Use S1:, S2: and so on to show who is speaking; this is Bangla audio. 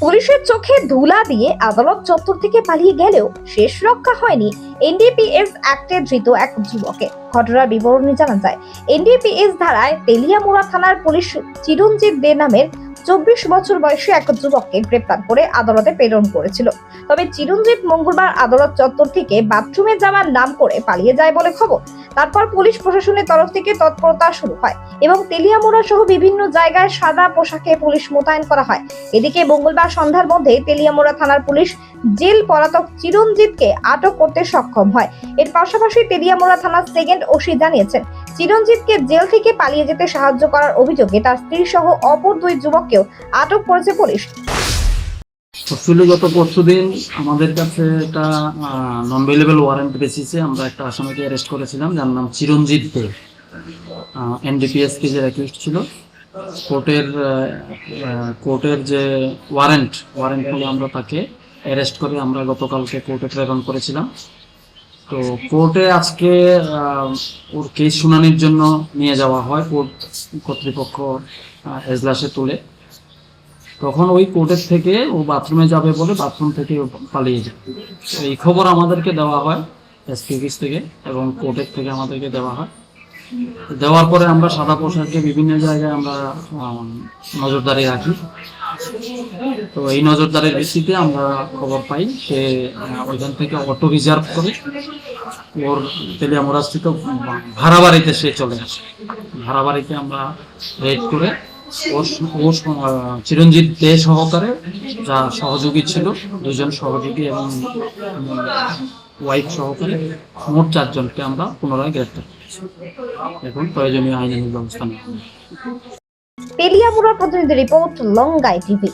S1: পুলিশের চোখে ধুলা দিয়ে আদালত চত্বর থেকে পালিয়ে গেলেও শেষ রক্ষা হয়নি এনডিপিএস অ্যাক্টে ধৃত এক যুবকে ঘটনার বিবরণী জানা যায়, এনডিপিএস ধারায় তেলিয়ামুড়া থানার পুলিশ চিরঞ্জিত দে নামের চব্বিশ বছর বয়সী এক যুবককে গ্রেপ্তার করে আদালতে প্রেরণ করেছিল। তবে চিরঞ্জিত মঙ্গলবার আদালত চত্বর থেকে বাথরুমে যাওয়ার নাম করে পালিয়ে যায় বলে খবর। তারপর পুলিশ প্রশাসনের তরফ থেকে তৎপরতা শুরু হয় এবং তেলিয়ামোড়া সহ বিভিন্ন জায়গায় সাদা পোশাকে পুলিশ মোতায়েন করা হয়। এদিকে মঙ্গলবার সন্ধ্যার মধ্যে তেলিয়ামোড়া থানার পুলিশ জেল পলাতক চিরঞ্জিতকে আটক করতে সক্ষম হয়। এর পাশাপাশি তেলিয়ামোড়া থানার সেকেন্ড ওসি জানিয়েছেন চিরঞ্জিতকে জেল থেকে পালিয়ে যেতে সাহায্য করার অভিযোগে তার স্ত্রী সহ অপর দুই যুবককেও আটক করেছে পুলিশ।
S2: অ্যাকচুয়ালি গত পরশু দিন আমাদের কাছে একটা নন ভেলেবল ওয়ারেন্ট বেসিসে আমরা একটা আসামিকে অ্যারেস্ট করেছিলাম, যার নাম চিরঞ্জিত দে। এনডিপিএস কেজের অ্যাকিউজ ছিল, কোর্টের কোর্টের যে ওয়ারেন্ট ওয়ারেন্ট আমরা তাকে অ্যারেস্ট করে আমরা গতকালকে কোর্টে প্রেরণ করেছিলাম। তো কোর্টে আজকে ওর কেস শুনানির জন্য নিয়ে যাওয়া হয় কোর্ট কর্তৃপক্ষ এজলাসে তুলে। তখন ওই কোর্টের থেকে ও বাথরুমে যাবে বলে বাথরুম থেকে পালিয়ে যায়। এই খবর আমাদেরকে দেওয়া হয়, এসপি অফিস থেকে এবং কোর্টের থেকে আমাদেরকে দেওয়া হয়। দেওয়ার পরে আমরা সাদা পোশাকে বিভিন্ন জায়গায় আমরা নজরদারি রাখি। তো এই নজরদারির ভিত্তিতে আমরা খবর পাই সে ওইখান থেকে অটো রিজার্ভ করে ওর তেলিয়ামোড়া স্থিত ভাড়া বাড়িতে সে চলে আসে। ভাড়া বাড়িতে আমরা রেড করে চিরঞ্জিত দে সহকারে যা সহযোগী ছিল, দুজন সহযোগী এবং ওয়াইফ সহকারে, মোট চারজনকে আমরা পুনরায় গ্রেপ্তার এখন প্রয়োজনীয় আইনানুগ ব্যবস্থা নেওয়া হবে।
S1: প্রতিনিধি রিপোর্ট, লঙ্গাই টিভি